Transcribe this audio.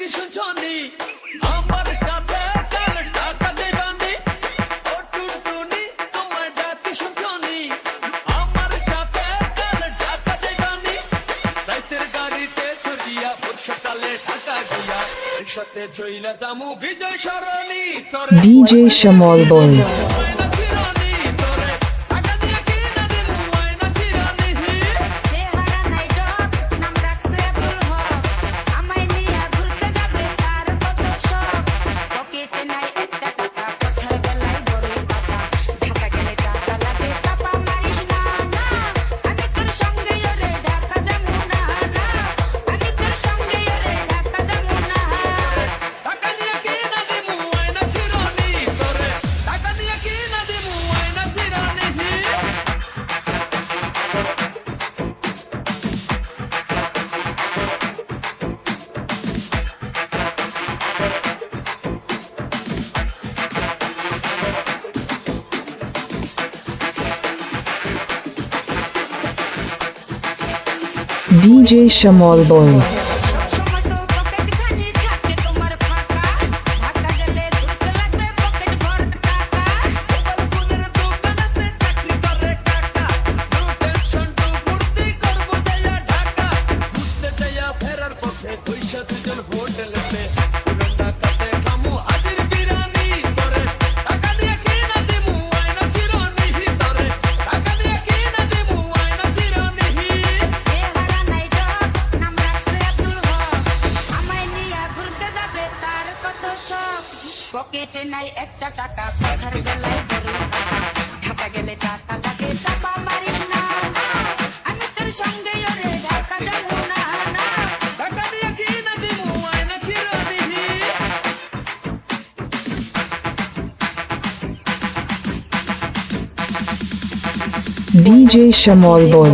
কিছু জানি আমার সাথে টাকা দেবানি? ও টুনটুনি, তোমার ডাক কিছু জানি আমার সাথে টাকা দেবানি? রাইতের গাড়িতে চলিয়া ভোর সকালে ঢাকা গিয়া সাথে চইলা দামু বিজয় সরণি। DJ Shamol Boni. DJ Shamal Boy. Vote পকেটে নাই একটা টাকা পাখার গলায় ধরো ঢাকা গেলে টাকা লাগে চাপা মারিস না আমি তোর সঙ্গে ওরে ঢাকা যাব না না ঢাকা দিয়ে কি না দিব আয়না চিরবিধি DJ Shamol Boy.